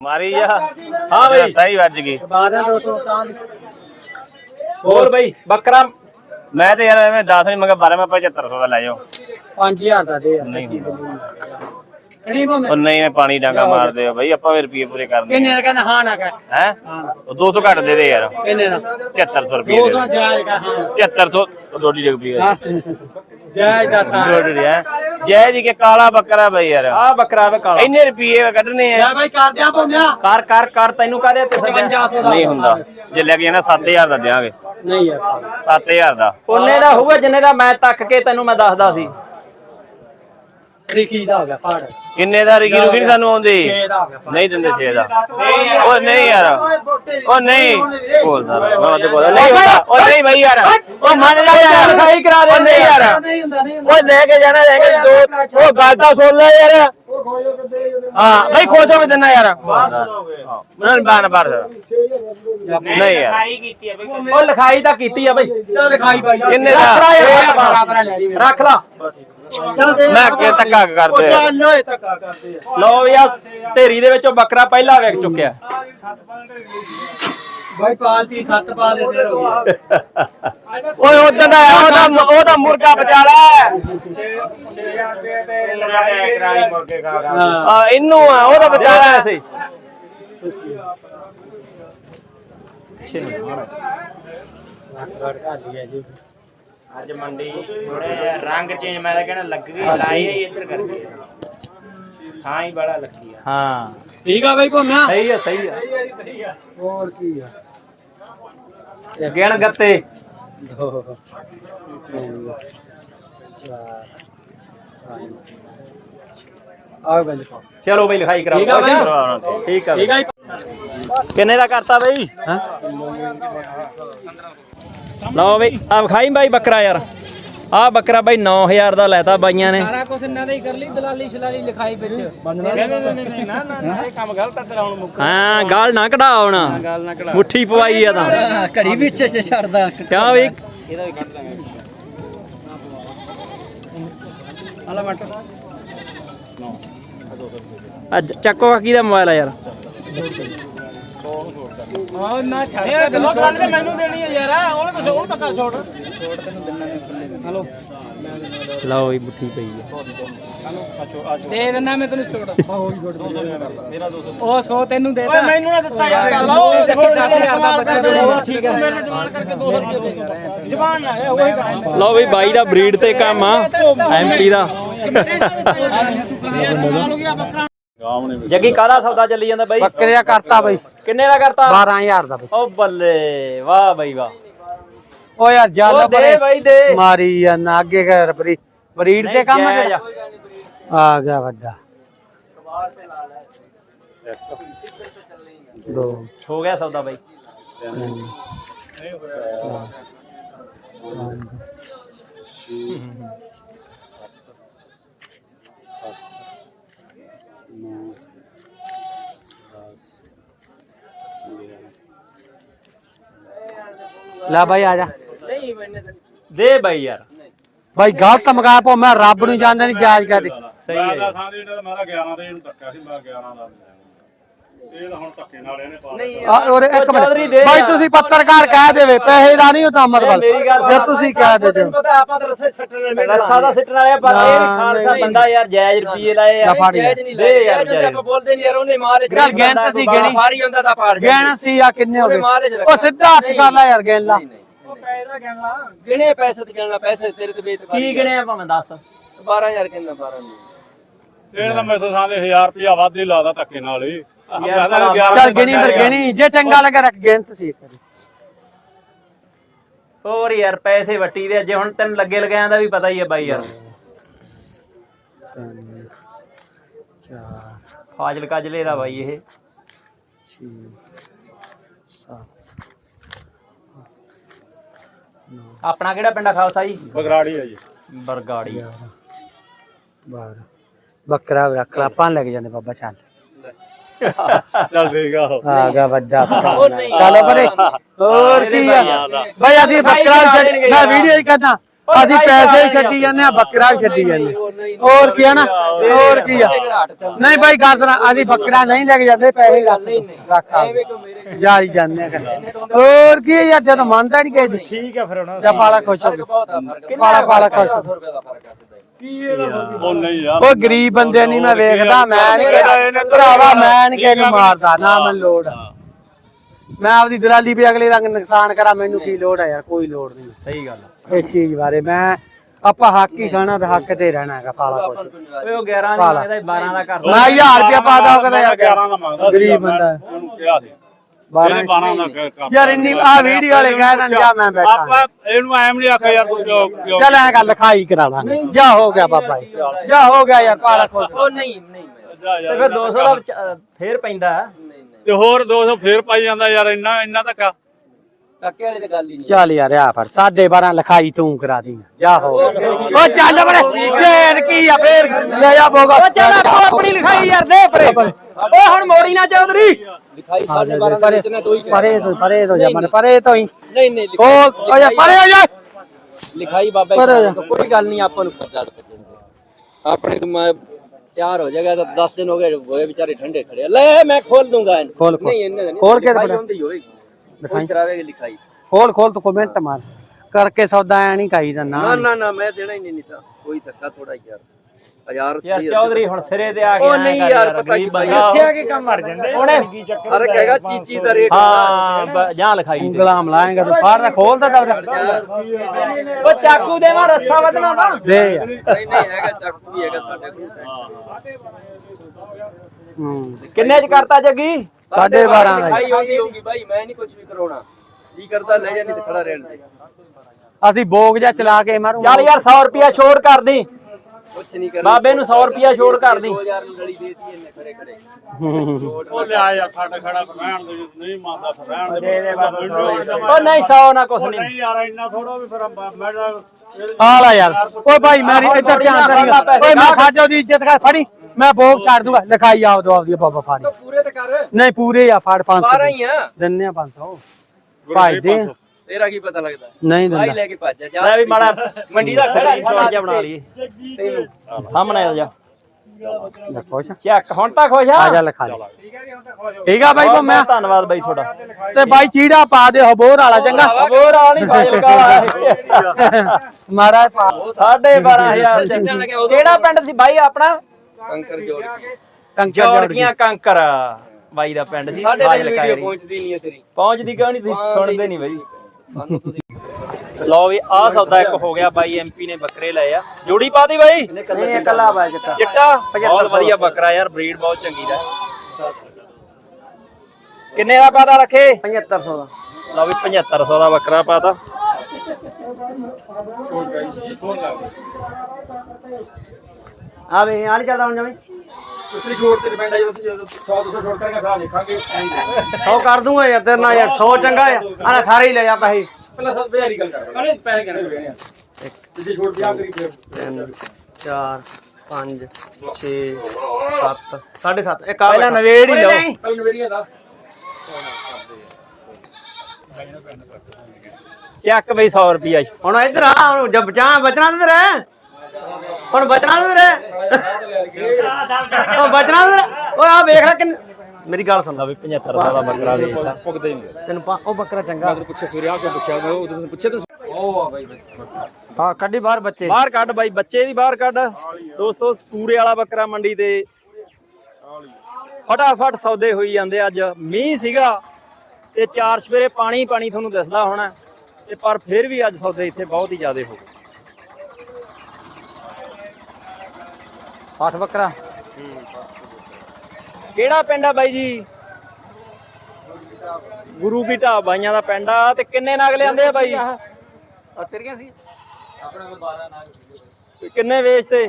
ਮਾਰੀ ਜਾ ਹਾਂ ਬਈ। ਸਹੀ ਵੱਜ ਗਈ। ਬਾਰਾਂ ਦੋ ਸੌ ਤਾਂ ਬੋਲ ਬਈ ਬੱਕਰਾ ਮੈਂ ਤੇ ਯਾਰ ਐਵੇਂ 10 ਨਹੀਂ ਮੰਗਾ 12 ਮੈਂ 7500 ਦਾ ਲੈ ਜਾਓ। 5000 ਦਾ ਦੇ ਯਾਰ। ਨਹੀਂ। ਨਹੀਂ ਕੋ ਉਹ ਨਹੀਂ ਮੈਂ ਪਾਣੀ ਡਾਂਗਾ ਮਾਰਦੇ ਹੋ ਬਈ ਆਪਾਂ ਵੀ ਰੁਪਏ ਪੂਰੇ ਕਰਨੇ ਕਿੰਨੇ ਦਾ ਕਹਿੰਦਾ ਹਾਂ ਨਾ ਕਹਿ। ਹੈ? ਉਹ 200 ਘੱਟ ਦੇ ਦੇ ਯਾਰ। ਕਿੰਨੇ ਦਾ? 7300 ਰੁਪਏ ਦੋ ਦੇ ਸੌ ਜਾਇਜ਼ ਕਹ ਹਾਂ। 7300 ਡੋਡੀ ਡਿੱਗ ਪਈ ਹਾਂ। ਜਾਇਜ਼ ਦਾ ਸਾਂ ਡੋਡੀ ਹੈ ਜੈ ਜੀ ਕੇ ਕਾਲਾ ਬੱਕਰਾ ਬਈ ਯਾਰ। ਆ ਬੱਕਰਾ ਵੇ ਕਾਲਾ। ਇੰਨੇ ਰੁਪਏ ਕੱਢਣੇ ਆ। ਲੈ ਬਾਈ ਕਰ ਦਿਆਂ ਭੁੰਨਿਆ। ਕਰ ਕਰ ਕਰ ਤੈਨੂੰ ਕਾਹਦੇ ਤੇ 5500 ਦਾ। ਨਹੀਂ ਹੁੰਦਾ। ਜੇ ਲੈ ਕੇ ਜਾਣਾ 7000 ਦਾ ਦਿਆਂਗੇ। ਨਹੀਂ ਯਾਰ। 7000 ਦਾ। ਉਹਨੇ ਦਾ ਹੋਊਗਾ ਜਿੰਨੇ ਦਾ ਮੈਂ ਤੱਕ ਕੇ ਤੈਨੂੰ ਮੈਂ ਦੱਸਦਾ ਸੀ। ਰਿਕੀ ਦਾ ਹੋ ਗਿਆ ਫੜ ਕਿੰਨੇ ਦਾ ਰਿਗੀ ਰੁਗੀ ਨੀ ਸਾਨੂੰ ਆਉਂਦੀ? 6 ਦਾ ਹੋ ਗਿਆ ਨਹੀਂ ਦਿੰਦੇ 6 ਦਾ। ਉਹ ਨਹੀਂ ਯਾਰ। ਉਹ ਨਹੀਂ। ਬੋਲਦਾ ਮੈਂ ਉਹਦੇ ਬੋਲਦਾ ਨਹੀਂ ਹੁੰਦਾ। ਉਹ ਨਹੀਂ ਬਈ ਯਾਰ। ਉਹ ਮੰਨ ਜਾ ਯਾਰ। ਲਿਖਾਈ ਕਰਾ ਦੇ ਨਹੀਂ ਯਾਰ। ਨਹੀਂ ਹੁੰਦਾ ਨਹੀਂ ਹੁੰਦਾ। ਉਹ ਲੈ ਕੇ ਜਾਣਾ ਲੈ ਕੇ ਦੋ। ਉਹ ਗੱਲ ਤਾਂ ਸੁਣ ਲੈ ਯਾਰ। ਹਾਂ ਖੁਸ਼ ਹੋ ਕੇ ਦਿੰਦਾ ਯਾਰ। ਨਾ। ਬਾਨ ਬਾਰ ਨਹੀਂ ਯਾਰ। ਉਹ ਲਿਖਾਈ ਤਾਂ ਕੀਤੀ ਆ ਬਈ। ਚੱਲ ਦਿਖਾਈ ਬਾਈ ਕਿੰਨੇ ਰੱਖ ਲਾ ਦਾ? ਰੱਖ ਲਾ। ਮੈਂ ਅੱਗੇ ਧੱਕਾ ਕਰਦੇ ਆ। ਲੋਏ ਧੱਕਾ ਕਰਦੇ ਆ। ਲਓ ਢੇਰੀ ਦੇ ਵਿੱਚੋਂ ਬੱਕਰਾ ਪਹਿਲਾ ਵਿਕ ਚੁੱਕਿਆ। ਬਾਈ ਪਾਲਤੀ ਸੱਤ ਪਾਲ ਦੇ ਸਿਰ ਹੋ ਗਿਆ। ਓਏ ਉਦੋਂ ਦਾ ਆਇਆ ਉਹਦਾ ਉਹਦਾ ਮੁਰਗਾ ਬਚਾਲਾ ਆ ਇਹਨੂੰ ਆ ਉਹਦਾ ਬਚਾਲਾ ਐਸੇ ਅੱਜ ਮੰਡੀ ਥੋੜੇ ਰੰਗ ਚੇਂਜ ਮੈਂ ਤਾਂ ਕਹਿਣਾ ਲੱਗ ਗਈ ਲਾਈ ਹੈ ਇੱਧਰ ਕਰਕੇ। ਥਾਂ ਹੀ ਬੜਾ ਲੱਗੀ ਆ। ਹਾਂ। ਠੀਕ ਆ ਬਾਈ ਭੁੰਨਿਆ? ਸਹੀ ਆ ਸਹੀ ਆ। ਹੋਰ ਕੀ ਆ? ਗਿਣ ਗੱਤੇ। ਦੋ ਤਿੰਨ ਚਾਰ ਪੰਜ। ਆ ਬੰਦ ਪਾ ਚਲੋ ਬਈ ਲਿਖਾਈ ਕਰਾਓ। ਠੀਕ ਆ ਬਈ। ਠੀਕ ਆ ਬਈ। ਠੀਕ ਆ ਜੀ? ਕਿੰਨੇ ਦਾ ਕਰਤਾ ਬਈ? ਹਾਂ? ਲਓ ਬਈ ਆ ਵਿਖਾਈ ਬਾਈ ਬੱਕਰਾ ਯਾਰ। ਆ ਬੱਕਰਾ ਬਾਈ 9000 ਦਾ ਲੈਤਾ ਬਾਈਆਂ ਨੇ। ਸਾਰਾ ਕੁਝ ਇਹਨਾਂ ਦਾ ਹੀ ਕਰ ਲਈ ਦਲਾਲੀ ਸ਼ਲਾਲੀ ਲਿਖਾਈ ਵਿੱਚ। ਹਾਂ ਗਾਲ ਨਾ ਕਢਾ ਹੁਣ। ਮੁੱਠੀ ਪਵਾਈ ਆ ਤਾਂ। ਘੜੀ ਵਿੱਚ ਛੱਡਦਾ। ਕਿਆ ਬਈ? ਅੱਜ ਚੱਕੋ ਕੀ ਦਾ ਮੋਬਾਈਲ ਆ ਯਾਰ। ਹਾਂ ਨਾ ਛੱਡ ਕੇ ਤੈਨੂੰ ਛੋੜ ਮੈਨੂੰ ਦੇਣੀ ਹੈ ਯਾਰ ਉਹਨੇ ਤਾਂ ਉਹ ਤੱਕ ਛੋੜ। ਲਓ ਬਈ ਮੁੱਠੀ ਪਈ ਆ ਦੇ ਦਿੰਦਾ ਮੈਂ ਤੈਨੂੰ ਛੋੜ। ਉਹ ਹੀ ਛੋੜ ਉਹ 100 ਤੈਨੂੰ ਦੇਤਾ ਮੈਨੂੰ ਨਾ ਦਿੱਤਾ ਯਾਰ ਲਓ ਠੀਕ ਹੈ। ਮੇਰੇ ਜਵਾਨ ਕਰਕੇ 200 ਰੁਪਏ ਜਵਾਨ ਨਾ ਹੈ ਉਹੀ ਕੰਮ। ਲਓ ਬਈ ਬਾਈ ਦਾ ਬਰੀਡ ਤੇ ਕੰਮ ਆ ਐਮਪੀ ਦਾ। ਜੱਗੀ ਕਾਹਦਾ ਸੌਦਾ ਚੱਲੀ ਜਾਂਦਾ ਬਾਈ? ਬੱਕਰੇ ਦਾ ਕਰਤਾ ਬਾਈ। ਕਿੰਨੇ ਦਾ ਕਰਤਾ? 12000 ਦਾ ਬਾਈ। ਓ ਬੱਲੇ ਵਾਹ ਬਾਈ ਵਾਹ। ਓ ਯਾਰ ਜਲ ਦੇ ਬਾਈ ਦੇ। ਮਾਰੀ ਆ ਨਾ ਅੱਗੇ ਕਰ ਬਰੀ ਬਰੀਡ ਤੇ ਕੰਮ। ਜਾ। ਆ ਗਿਆ ਵੱਡਾ। ਦੋ। ਹੋ ਗਿਆ ਸੌਦਾ ਬਾਈ। ਲੈ ਬਾਈ ਆ ਜਾ। ਦੇ ਬਾਈ ਯਾਰ। ਬਾਈ ਗਲਤ ਮਗਾ ਪੋ ਮੈਂ ਰੱਬ ਨੂੰ ਜਾਣਦਾ ਨਹੀਂ ਜਾਇਜ਼ ਕਰ ਸਹੀ ਹੈ ਯਾਰ। ਥਾਂ ਦੇ ਜਿਹੜਾ ਮੈਂ ਤਾਂ 11 ਦੇ ਇਹਨੂੰ ਧੱਕਾ ਸੀ ਮੈਂ 11 ਦਾ। ਇਹ ਤਾਂ ਹੁਣ ਧੱਕੇ ਨਾਲ ਇਹਨੇ ਪਾ ਆ ਔਰ ਇੱਕ ਉਹ ਚੌਧਰੀ ਦੇ ਮਿੰਟ ਬਾਈ ਯਾਰ। ਤੁਸੀਂ ਪੱਤਰਕਾਰ ਕਹਿ ਦੇਵੇ ਪੈਸੇ ਦਾ ਨਹੀਂ ਉਹ ਤਾਂ ਮਤਲਬ ਮੇਰੀ ਗੱਲ ਜੇ ਤੁਸੀਂ ਕਹਿ ਦੇ ਜੋ ਰੱਸਾ ਦਾ ਸਿੱਟਣ ਵਾਲਿਆ ਪਰ ਇਹ ਵੀ ਖਾਲਸਾ ਬੰਦਾ ਯਾਰ ਜਾਇਜ਼ ਰੁਪਏ ਲਾਏ ਆ। ਲੈ ਫੜ ਯਾਰ। ਦੇ ਯਾਰ ਜਾਇਜ਼ ਆਪਾਂ ਬੋਲਦੇ ਨਹੀਂ ਯਾਰ ਉਹਨੇ ਮਾਰ ਚੱਲ ਗਿਣ ਤਾਂ ਸੀ ਗਿਣੀ ਭਾਰੀ ਹੁੰਦਾ ਤਾਂ ਪਾੜ ਗਿਣ ਸੀ ਆ ਕਿੰਨੇ ਹੋ ਗਏ? ਮਾਰ ਚ ਉਹ ਸਿੱਧਾ ਹੱਥ ਕਰ ਲੈ ਯਾਰ ਗਿਣ ਲਾ। ਗਿਣੇ ਪੈਸੇ ਤੇ ਗਿਣਨਾ ਪੈਸੇ ਤੇਰੇ ਤੇ ਬੇਤ ਕੀ ਗਿਣਿਆ ਭਾਵੇਂ ਦੱਸ। 12000 ਕਹਿੰਦਾ 12 ਨੂੰ ਇਹ ਤਾਂ ਮੇਰੇ ਥਾਂ ਦੇ 1000 ਰੁਪਇਆ ਵੱਧ ਹੀ ਲਾਦਾ ਧੱਕੇ ਨਾਲ ਹੀ। ਆਹ ਯਾਰ ਮੈਂ ਤਾਂ ਭਰਾ, 11 ਚੱਲ ਗਿਣੀ ਫਿਰ ਗਿਣੀ ਜੇ ਚੰਗਾ ਲੱਗਾ ਰੱਖ ਗਿਣ ਤੁਸੀਂ। ਹੋਰ ਯਾਰ ਪੈਸੇ ਵੱਟੀ ਦੇ ਜੇ ਹੁਣ ਤੈਨੂੰ ਲੱਗੇ ਲਗਾਇਆ ਦਾ ਵੀ ਪਤਾ ਹੀ ਹੈ ਬਾਈ ਯਾਰ। ਤਿੰਨ ਚਾਰ ਫਾਜ਼ਿਲਕਾ ਜ਼ਿਲ੍ਹੇ ਦਾ ਬਾਈ ਇਹ। ਛੇ ਸੱਤ ਆਪਣਾ ਕਿਹੜਾ ਪਿੰਡ ਆ ਖਾਲਸਾ ਜੀ? ਬਗਰਾੜੀ ਹੈ ਜੀ। ਬਰਗਾੜੀ। ਬਾਰਾਂ। ਬੱਕਰਾ ਰੱਖ ਲਾ ਆਪਾਂ ਲੈ ਕੇ ਜਾਂਦੇ ਬਾਬਾ ਚੱਲ ਚੱਲ ਠੀਕ ਆ। ਉਹ। ਆ ਗਿਆ ਵੱਡਾ ਚਲੋ ਪਰੇ ਹੋਰ ਕੀ ਆ? ਬਈ ਅਸੀਂ ਬੱਕਰਾ ਛੱਡ- ਮੈਂ ਵੀਡੀਓ ਹੀ ਕਰਦਾ। ਅਸੀਂ ਪੈਸੇ ਵੀ ਛੱਡੀ ਜਾਂਦੇ ਆ ਬੱਕਰਾ ਵੀ ਛੱਡੀ ਜਾਂਦੇ ਹੋਰ ਕੀ ਆ ਨਾ? ਹੋਰ ਕੀ ਆ? ਨਹੀਂ ਭਾਈ ਗੱਲ ਸੁਣਾ ਅਸੀਂ ਬੱਕਰਾ ਨਹੀਂ ਲੈ ਕੇ ਜਾਂਦੇ ਪੈਸੇ ਰੱਖ ਰੱਖ ਜਾਈ ਜਾਂਦੇ ਆ। ਹੋਰ ਕੀ ਆ ਯਾਰ ਜਦੋਂ ਮੰਨਦਾ ਨਹੀਂ ਕਿਸੇ ਠੀਕ ਆ ਫਿਰ ਹੁਣ। ਜਾ ਪਾਲਾ ਖੁਸ਼ ਹੋ ਗਿਆ ਪਾਲਾ ਪਾਲਾ ਖੁਸ਼ ਹੋ ਗਿਆ। ਉਹ ਨਹੀਂ ਯਾਰ ਉਹ ਗਰੀਬ ਬੰਦੇ ਨਹੀਂ ਮੈਂ ਵੇਖਦਾ ਮੈਂ ਨਹੀਂ ਕਿਸੇ ਭਰਾਵਾ ਮੈਂ ਨਹੀਂ ਕਿਸੇ ਨੂੰ ਮਾਰਦਾ ਨਾ ਮੈਨੂੰ ਲੋੜ। ਮੈਂ ਆਪਦੀ ਦਲਾਲੀ ਵੀ ਅਗਲੇ ਰੰਗ ਨੁਕਸਾਨ ਕਰਾਂ ਮੈਨੂੰ ਕੀ ਲੋੜ ਆ ਯਾਰ ਕੋਈ ਲੋੜ ਨਹੀਂ। ਸਹੀ ਗੱਲ ਇਸ ਚੀਜ਼ ਬਾਰੇ ਮੈਂ ਆਪਾਂ ਹੱਕ ਹੀ ਖਾਣਾ ਤੇ ਹੱਕ ਤੇ ਰਹਿਣਾ ਹੈਗਾ ਪਾਲਾ ਕੁਛ। ਓਏ ਉਹ 11 ਨਹੀਂ ਇਹਦਾ 12 ਦਾ ਕਰ ਮੈਂ 1000 ਰੁਪਇਆ ਪਾ ਦਾਂ ਕਹਿੰਦਾ ਯਾਰ 11 ਦਾ ਮੰਗਦਾ ਗਰੀਬ ਬੰਦਾ। ਉਹਨੂੰ ਕਿਹਾ ਸੀ। 12 ਇਹਨੇ 12 ਦਾ ਕਰ ਯਾਰ ਇੰਨੀ ਆ ਵੀਡੀਓ ਵਾਲੇ ਕਹਿ ਦੇਣ ਜਾ ਮੈਂ ਬੈਠਾ। ਆਪਾਂ ਇਹਨੂੰ ਐਮ ਨਹੀਂ ਆਖਿਆ ਯਾਰ ਤੂੰ ਕਿਉਂ ਕਿਉਂ ਚੱਲ ਐ ਕਰ ਲਿਖਾਈ ਕਰਾ ਲਾਂਗੇ। ਜਾ ਹੋ ਗਿਆ ਬਾਬਾ ਜੀ। ਜਾ ਹੋ ਗਿਆ ਯਾਰ ਪਾਲਾ ਖੁਸ਼ ਉਹ ਨਹੀਂ ਨਹੀਂ। ਜਾ ਤੇ ਯਾਰ ਫਿਰ 200 ਦਾ ਫੇਰ ਪੈਂਦਾ। ਤੇ ਹੋਰ 200 ਫੇਰ ਪਾਈ ਜਾਂਦਾ ਯਾਰ ਇੰਨਾ ਇੰਨਾ ਧੱਕਾ। ਚੱਲ ਯਾਰ ਆ ਫਿਰ ਸਾਢੇ 12 ਲਿਖਾਈ ਤੂੰ ਕਰਾ ਦੀ। ਜਾ ਹੋ ਉਹ ਚੱਲ ਬੜੇ। ਫੇਰ ਕੀ ਆ ਫੇਰ ਲੈ ਜਾ ਬੋਗਾ। ਉਹ ਚੱਲ ਆਪੋ ਆਪਣੀ ਲਿਖਾਈ ਯਾਰ ਦੇ ਪਰੇ। ਓ ਹੁਣ ਮੋੜੀ ਨਾ ਚੌਧਰੀ ਪਰੇ ਪਰੇ ਤੋਂ ਪਰੇ ਤੋਂ ਜਮਨ ਪਰੇ ਤੋਂ ਹੀ। ਨਹੀਂ ਨਹੀਂ ਓਏ ਪਰੇ ਹੋ ਜਾ। ਲਿਖਾਈ ਬਾਬਾ ਪਰ- ਕੋਈ ਗੱਲ ਨਹੀਂ ਆਪਾਂ ਨੂੰ ਪਤਾ ਲੱਗ ਆਪਣੇ ਤੋਂ ਮੈਂ ਤਿਆਰ ਹੋ ਜਾਏਗਾ ਤਾਂ 10 ਦਿਨ ਹੋ ਗਏ ਹੋਏ ਵਿਚਾਰੇ ਠੰਡੇ ਖੜੇ ਆ। ਲੈ ਮੈਂ ਖੋਲ ਦੂੰਗਾ ਇਹਨੂੰ। ਖੋਲ, ਖੋਲ। ਨਹੀਂ ਇਹਨਾਂ ਦਾ ਨਹੀਂ ਖੋਲ ਕੇ ਲਿਖਾਈ। ਹੁੰਦੀ ਹੋਏਗੀ। ਲਿਖਾਈ। ਕੋਈ ਲਿਖਾਈ। ਖੋਲ ਖੋਲ ਤੂੰ ਕਮੈਂਟ ਮਾਰ। ਕਰਕੇ ਸੌਦਾ ਐ ਨਹੀਂ ਕਾਈਦਾ ਨਾ। ਨਾ ਨਾ ਨਾ ਮੈਂ ਦੇਣਾ ਹੀ ਨਹੀਂ ਨਹੀਂ ਤਾਂ ਕੋਈ ਧੱਕਾ ਥੋੜਾ ਯਾਰ। ਯਾਰ ਚੌਧਰੀ ਹੁਣ ਸਿਰੇ ਤੇ ਆ ਕੇ ਉਹ ਨਹੀਂ ਯਾਰ, ਪਤਾ ਕੀ ਬੰਦਾ। ਇੱਥੇ ਆ ਕੇ ਕੰਮ ਮਰ ਜਾਂਦੇ। ਉਹਨੇ ਅਰੇ ਕਹੇਗਾ ਚੀਚੀ ਦਾ ਰੇਟ ਹਾਂ ਜਾਂ ਲਿਖਾਈ ਦੇ। ਉਂਗਲਾਂ ਮਲਾਏਗਾ ਤੂੰ ਫਾੜ ਦਾ ਖੋਲ ਦਾ ਦਬੜਾ ਉਹ ਚਾਕੂ ਦੇ ਮਾ ਰੱਸਾ ਵਧਣਾ ਦੇ। ਯਾਰ ਨਹੀਂ ਨਹੀਂ ਹੈਗਾ ਚੱਕ ਵੀ ਹੈਗਾ ਸਾਡੇ ਕੋਲ। ਹੂੰ। ਕਿੰਨੇ ਚ ਕਰਤਾ ਜੱਗੀ? ਸਾਢੇ 12 ਦਾ ਲਿਖਾਈ ਹੋਊਗੀ ਭਾਈ ਮੈਂ ਨਹੀਂ ਕੁਝ ਵੀ ਕਰਾਉਣਾ। ਜੀ ਕਰਦਾ ਲੈ ਜਾ ਨਹੀਂ ਤੇ ਖੜਾ ਰਹਿਣ ਦੇ। ਅਸੀਂ ਬੋਗ ਜਾਂ ਚਲਾ ਕੇ ਮਾਰੂ ਚੱਲ ਯਾਰ 100 ਰੁਪਿਆ ਛੋੜ ਕਰ ਦੀ ਨਹੀਂ ਬਾਬੇ ਨੂੰ 100 ਰੁਪਿਆ ਛੋੜ ਕਰ ਦੀ। 2000 ਨੂੰ ਗਲੀ ਦੇਤੀ ਇਹਨੇ ਖੜੇ ਖੜੇ ਉਹ ਲਿਆ ਯਾਰ ਸਾਡਾ ਖੜਾ ਰਹਿਣ ਦੇ ਨਹੀਂ ਮੰਨਦਾ ਫਿਰ ਰਹਿਣ ਦੇ। ਉਹ ਨਹੀਂ 100 ਨਾ ਕੁਛ ਨਹੀਂ ਨਹੀਂ ਯਾਰ ਇੰਨਾ ਥੋੜਾ ਵੀ ਫਿਰ ਮੈਂ ਆ ਲੈ ਯਾਰ। ਓਏ ਭਾਈ ਮੇਰੀ ਇੱਧਰ ਧਿਆਨ ਕਰੀ ਓਏ ਮੈਂ ਖਾਜੋ ਦੀ ਇੱਜ਼ਤ ਕਰ ਫੜੀ। ਮੈਂ ਬੋਗ ਛੱਡ ਦੂੰਗਾ। ਲਿਖਾਈ ਆਉ ਦੋ ਆਪਦੀ ਬਾਬਾ ਫਾੜੀ ਪੂਰੇ ਤੇ ਕਰ। ਨਹੀਂ ਪੂਰੇ ਆ ਫੜ 500 ਬਾਰਾਂ ਹੀ ਆ। ਦਿੰਨੇ ਆ 500 ਭਾਈ ਦੇ ਤੇਰਾ ਕੀ ਪਤਾ ਲੱਗਦਾ? ਨਹੀਂ ਭਾਈ ਦਿੰਦਾ ਲੈ ਕੇ ਭੱਜ ਜਾ ਲੈ ਵੀ ਮਾੜਾ ਮੰਡੀ ਦਾ ਖੜਾ ਛੋੜ ਜਿਹਾ ਬਣਾ ਲਈਏ ਸਾਹਮਣੇ ਆ ਜਾ। ਲੈ ਖੁਸ਼ ਆ? ਚੱਕ ਹੁਣ ਤਾਂ ਖੁਸ਼ ਆ। ਆ ਜਾ ਲਿਖਾ ਲੈ ਠੀਕ ਆ ਬਾਈ ਕੋ ਮੈਂ ਬਹੁਤ ਧੰਨਵਾਦ ਬਾਈ ਤੁਹਾਡਾ। ਤੇ ਬਾਈ ਚੀੜਾ ਪਾ ਦੇ ਹਬੋਰ ਵਾਲਾ ਚੰਗਾ। ਹੋਰ ਆ ਨਹੀਂ ਫਾਇਲ ਕਾ ਮਾਰਾ ਪਾ। ਸਾਢੇ 12000 ਚ ਕਿਹੜਾ ਪਿੰਡ ਸੀ ਬਾਈ ਆਪਣਾ? ਕੰਕਰ ਜੋੜ ਕੇ। ਕੰਚਾ ਜੋੜ ਜੋੜਕੀਆਂ ਕੰਕਰ। ਬਾਈ ਦਾ ਪਿੰਡ ਸੀ ਸਾਡੇ ਵੀਡੀਓ ਪਹੁੰਚਦੀ ਨਹੀਂ ਹੈ ਤੇਰੀ। ਪਹੁੰਚਦੀ ਕਿਉਂ ਨਹੀਂ? ਤੁਸੀਂ ਸੁਣਦੇ ਨਹੀਂ ਬਾਈ। ਸਾਨੂੰ ਤੁਸੀਂ ਲਓ ਵੀ ਆਹ ਸੌਦਾ ਇੱਕ ਹੋ ਗਿਆ ਬਾਈ ਐਮਪੀ ਨੇ ਬੱਕਰੇ ਲਏ ਆ। ਜੋੜੀ ਪਾਤੀ ਬਾਈ। ਨਹੀਂ ਇਕੱਲਾ ਬਾਈ ਚਿੱਟਾ ਚਿੱਟਾ ਬਹੁਤ ਵਧੀਆ ਬੱਕਰਾ ਯਾਰ ਬਰੀਡ ਬਹੁਤ ਚੰਗੀ ਦਾ। ਕਿੰਨੇ ਦਾ ਪਾਤਾ ਰੱਖੇ? 7500 ਦਾ। ਲਓ ਵੀ 7500 ਦਾ ਬੱਕਰਾ ਪਾਤਾ। ਆ ਵੇ ਆ ਨਹੀਂ ਚੱਲਦਾ ਹੁਣ ਜਮੇ। ਉਤਰੀ ਛੋੜ ਤੇ ਡਿਪੈਂਡ ਆ ਜਦੋਂ 100 200 ਛੋੜ ਕਰਕੇ ਫਿਰ ਦੇਖਾਂਗੇ। ਸੌ ਕਰ ਦੂੰਗਾ ਯਾਰ ਤੇਰੇ ਨਾਲ ਯਾਰ 100 ਚੰਗਾ ਆ। ਆਹ ਸਾਰੇ ਹੀ ਲੈ ਜਾ ਪੈਸੇ। ਪਹਿਲਾਂ ਸਭ ਬਜ਼ਾਰੀ ਗੱਲ ਕਰ। ਅਰੇ ਪੈਸੇ ਕਿਹਨੇ ਹੋਣੇ ਆ? ਜਿੱਦੇ ਛੋੜ ਪਿਆ ਕਰੀ ਫਿਰ। 4 5 6 7 7.5 ਇੱਕ ਪਹਿਲਾਂ ਨਵੇੜ ਹੀ ਲਓ। ਕੱਲ ਨਵੇੜੀਆਂ ਦਾ। ਚੱਕ ਬਈ 100 ਰੁਪਿਆ ਹੁਣ ਇੱਧਰ ਆ ਹੁਣ ਜਬ ਬਚਾ ਬਚਣਾ ਤੇ ਰਹਿ ਹੁਣ ਬਚਣਾ ਤੇ ਰਹਿ ਉਹ ਬਚਣਾ ਰਹਿ। ਓਏ ਆ ਵੇਖ ਲੈ ਕਿੰਨ ਮੇਰੀ ਗੱਲ ਸੁਣ। ਵੀ 7500 ਦਾ ਬੱਕਰਾ ਦੇ ਦਿੱਤਾ ਪੁੱਗਦੇ ਨਹੀਂ। ਤੈਨੂੰ ਪਾ ਉਹ ਬੱਕਰਾ ਚੰਗਾ। ਪੁੱਛਿਆ ਸਵੇਰੇ ਆ ਕੇ ਪੁੱਛਿਆ? ਮੈਂ ਉਹ ਤੈਨੂੰ ਪੁੱਛਿਆ ਤੂੰ ਹਾਂ ਕੱਢੀ ਬਾਹਰ ਬੱਚੇ। ਬਾਹਰ ਕੱਢ ਬਾਈ ਬੱਚੇ ਵੀ ਬਾਹਰ ਕੱਢ। ਦੋਸਤੋ ਸੂਰੇ ਵਾਲਾ ਬੱਕਰਾ ਮੰਡੀ ਤੇ। ਫਟਾਫਟ ਸੌਦੇ ਹੋਈ ਜਾਂਦੇ ਅੱਜ। ਮੀਂਹ ਸੀਗਾ ਤੇ ਚਾਰ ਸਵੇਰੇ ਪਾਣੀ ਪਾਣੀ ਤੁਹਾਨੂੰ ਦਿਸਦਾ ਹੋਣਾ। ਤੇ ਪਰ ਫਿਰ ਵੀ ਅੱਜ ਸੌਦੇ ਇੱਥੇ ਬਹੁਤ ਹੀ ਜ਼ਿਆਦੇ ਹੋ ਗਏ। ਅੱਠ ਬੱਕਰਾ। ਕਿਹੜਾ ਪਿੰਡ ਆ ਬਾਈ ਜੀ? ਗੁਰੂ ਕੀ ਢਾਬ ਬਾਈਆਂ ਦਾ ਪਿੰਡ ਆ। ਤੇ ਕਿੰਨੇ ਨਗ ਲਿਆਂਦੇ ਆ ਬਾਈ? ਆ ਤੇਰੀਆਂ ਸੀ? ਕਿੰਨੇ ਵੇਚਤੇ